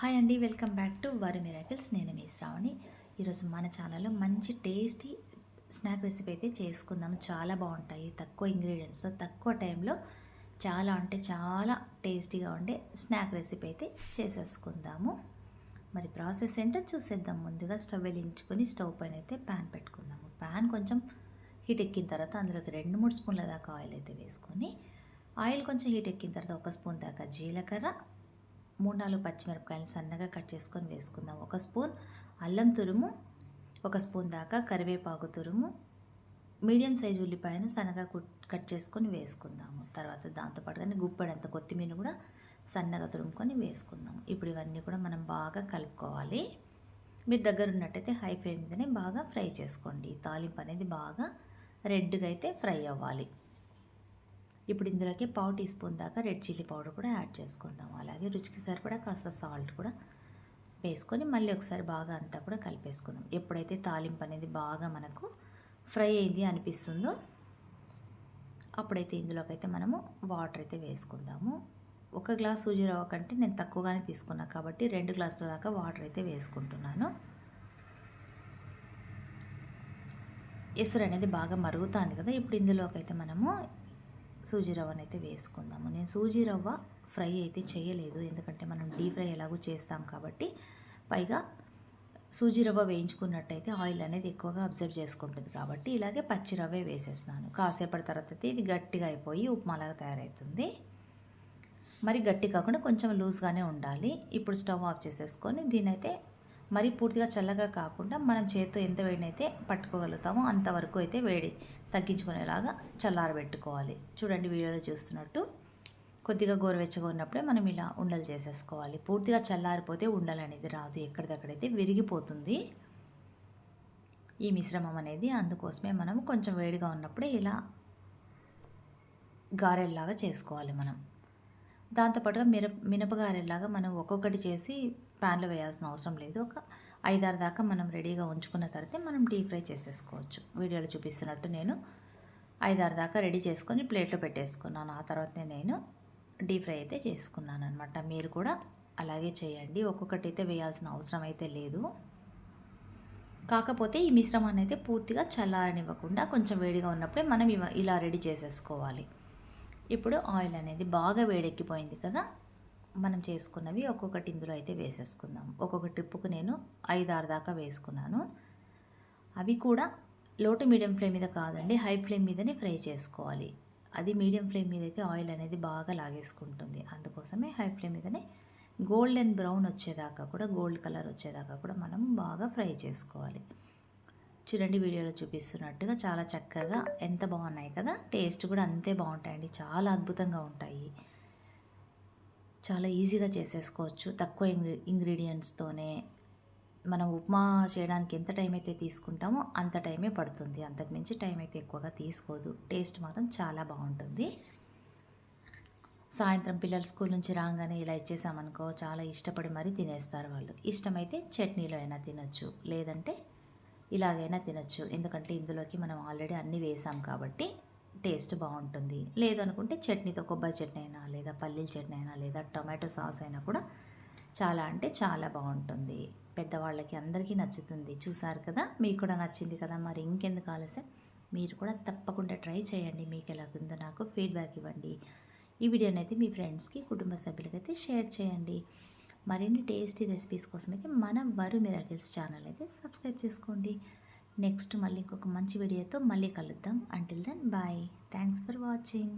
Hi అండి welcome back to Vari Miracles నేను మీ శ్రావణి. ఈరోజు మన ఛానల్లో మంచి టేస్టీ స్నాక్ రెసిపీ అయితే చేసుకుందాం చాలా బాగుంటాయి. తక్కువ ఇంగ్రీడియంట్స్తో తక్కువ టైంలో చాలా అంటే చాలా టేస్టీగా ఉండే స్నాక్ రెసిపీ అయితే చేసేసుకుందాము. మరి ప్రాసెస్ ఏంటో చూసేద్దాం. ముందుగా స్టవ్ వెలిగించుకొని స్టవ్ పైన అయితే ప్యాన్ పెట్టుకుందాము. ప్యాన్ కొంచెం హీట్ ఎక్కిన తర్వాత అందులోకి రెండు మూడు స్పూన్ల దాకా ఆయిల్ అయితే వేసుకొని ఆయిల్ కొంచెం హీట్ ఎక్కిన తర్వాత ఒక స్పూన్ దాకా జీలకర్ర మూడు నాలుగు పచ్చిమిరపకాయలు సన్నగా కట్ చేసుకొని వేసుకుందాం. ఒక స్పూన్ అల్లం తురుము ఒక స్పూన్ దాకా కరివేపాకు తురుము మీడియం సైజు ఉల్లిపాయను సన్నగా కట్ చేసుకొని వేసుకుందాము. తర్వాత దాంతోపాటుగానే గుప్పడంత కొత్తిమీర కూడా సన్నగా తురుముకొని వేసుకుందాం. ఇప్పుడు ఇవన్నీ కూడా మనం బాగా కలుపుకోవాలి. మీరు దగ్గర ఉన్నట్టయితే హై ఫ్లేమ్ మీదనే బాగా ఫ్రై చేసుకోండి. తాలింపు అనేది బాగా రెడ్గా అయితే ఫ్రై అవ్వాలి. ఇప్పుడు ఇందులోకి పావు టీ స్పూన్ దాకా రెడ్ చిల్లీ పౌడర్ కూడా యాడ్ చేసుకుందాం. అలాగే రుచికి సరిపడా కాస్త సాల్ట్ కూడా వేసుకొని మళ్ళీ ఒకసారి బాగా అంతా కూడా కలిపేసుకుందాం. ఎప్పుడైతే తాలింపు అనేది బాగా మనకు ఫ్రై అయింది అనిపిస్తుందో అప్పుడైతే ఇందులోకి అయితే మనము వాటర్ అయితే వేసుకుందాము. ఒక గ్లాస్ సూజీ రవ్వ కంటే నేను తక్కువగానే తీసుకున్నాను కాబట్టి రెండు గ్లాసుల దాకా వాటర్ అయితే వేసుకుంటున్నాను. ఎసురు అనేది బాగా మరుగుతుంది కదా. ఇప్పుడు ఇందులోకి అయితే మనము సూజీ రవ్వను అయితే వేసుకుందాము. నేను సూజీ రవ్వ ఫ్రై అయితే చేయలేదు. ఎందుకంటే మనం డీప్ ఫ్రై ఎలాగో చేస్తాం కాబట్టి పైగా సూజీ రవ్వ వేయించుకున్నట్టయితే ఆయిల్ అనేది ఎక్కువగా అబ్జర్వ్ చేసుకుంటుంది కాబట్టి ఇలాగే పచ్చి రవ్వే వేసేస్తున్నాను. కాసేపటి తర్వాత అయితే ఇది గట్టిగా అయిపోయి ఉప్మాలాగా తయారవుతుంది. మరి గట్టి కాకుండా కొంచెం లూజ్గానే ఉండాలి. ఇప్పుడు స్టవ్ ఆఫ్ చేసేసుకొని దీని అయితే మరి పూర్తిగా చల్లగా కాకుండా మనం చేతితో ఎంత వేడినైతే పట్టుకోగలుగుతామో అంతవరకు అయితే వేడి తగ్గించుకునేలాగా చల్లారబెట్టుకోవాలి. చూడండి వీడియోలో చూస్తున్నట్టు. కొద్దిగా గోరువెచ్చగా ఉన్నప్పుడే మనం ఇలా ఉండలు చేసేసుకోవాలి. పూర్తిగా చల్లారిపోతే ఉండలు అనేది రాదు. ఎక్కడిదక్కడైతే విరిగిపోతుంది. ఈ మిశ్రమం అనేది అందుకోసమే మనం కొంచెం వేడిగా ఉన్నప్పుడే ఇలా గారెల్లాగా చేసుకోవాలి మనం. దాంతోపాటుగా మిరప మినపగారెలాగా మనం ఒక్కొక్కటి చేసి ప్యాన్లో వేయాల్సిన అవసరం లేదు. ఒక ఐదారు దాకా మనం రెడీగా ఉంచుకున్న తర్వాత మనం డీప్ ఫ్రై చేసేసుకోవచ్చు. వీడియోలో చూపిస్తున్నట్టు నేను ఐదారు దాకా రెడీ చేసుకొని ప్లేట్లో పెట్టేసుకున్నాను. ఆ తర్వాత నేను డీప్ ఫ్రై అయితే చేసుకున్నాను అనమాట మీరు కూడా అలాగే చేయండి. ఒక్కొక్కటి అయితే వేయాల్సిన అవసరం అయితే లేదు. కాకపోతే ఈ మిశ్రమాన్ని అయితే పూర్తిగా చల్లారనివ్వకుండా కొంచెం వేడిగా ఉన్నప్పుడే మనం ఇలా రెడీ చేసేసుకోవాలి. ఇప్పుడు ఆయిల్ అనేది బాగా వేడెక్కిపోయింది కదా మనం చేసుకున్నవి ఒక్కొక్కటి ఇందులో అయితే వేసేసుకుందాం. ఒక్కొక్క ట్రిప్పుకు నేను ఐదు ఆరు దాకా వేసుకున్నాను. అవి కూడా లోటు మీడియం ఫ్లేమ్ మీద కాదండి హై ఫ్లేమ్ మీదనే ఫ్రై చేసుకోవాలి. అది మీడియం ఫ్లేమ్ మీద అయితే ఆయిల్ అనేది బాగా లాగేసుకుంటుంది. అందుకోసమే హై ఫ్లేమ్ మీదనే గోల్డెన్ బ్రౌన్ వచ్చేదాకా కూడా గోల్డ్ కలర్ వచ్చేదాకా కూడా మనం బాగా ఫ్రై చేసుకోవాలి. చూడండి వీడియోలో చూపిస్తున్నట్టుగా చాలా చక్కగా ఎంత బాగున్నాయి కదా. టేస్ట్ కూడా అంతే బాగుంటాయండి. చాలా అద్భుతంగా ఉంటాయి. చాలా ఈజీగా చేసేసుకోవచ్చు. తక్కువ ఇంగ్రీ ఇంగ్రీడియంట్స్తోనే మనం ఉప్మా చేయడానికి ఎంత టైం అయితే తీసుకుంటామో అంత టైమే పడుతుంది. అంతకుమించి టైం అయితే ఎక్కువగా తీసుకోదు. టేస్ట్ మాత్రం చాలా బాగుంటుంది. సాయంత్రం పిల్లలు స్కూల్ నుంచి రాగానే ఇలా ఇచ్చేసామనుకో చాలా ఇష్టపడి మరీ తినేస్తారు వాళ్ళు. ఇష్టమైతే చట్నీలో అయినా తినొచ్చు. లేదంటే ఇలాగైనా తినచ్చు. ఎందుకంటే ఇందులోకి మనం ఆల్రెడీ అన్నీ వేసాం కాబట్టి టేస్ట్ బాగుంటుంది. లేదనుకుంటే చట్నీతో కొబ్బరి చట్నీ అయినా లేదా పల్లీల చట్నీ అయినా లేదా టొమాటో సాస్ అయినా కూడా చాలా అంటే చాలా బాగుంటుంది. పెద్దవాళ్ళకి అందరికీ నచ్చుతుంది. చూసారు కదా? మీకు కూడా నచ్చింది కదా? మరి ఇంకెందుకు ఆలస్యం? మీరు కూడా తప్పకుండా ట్రై చేయండి. మీకు ఎలాగుందో నాకు ఫీడ్బ్యాక్ ఇవ్వండి. ఈ వీడియోని అయితే మీ ఫ్రెండ్స్కి కుటుంబ సభ్యులకైతే షేర్ చేయండి. మరిన్ని టేస్టీ రెసిపీస్ కోసం అయితే మన వరు మిరాకిల్స్ ఛానల్ అయితే సబ్స్క్రైబ్ చేసుకోండి. నెక్స్ట్ మళ్ళీ ఇంకొక మంచి వీడియోతో మళ్ళీ కలుద్దాం. Until then bye thanks for watching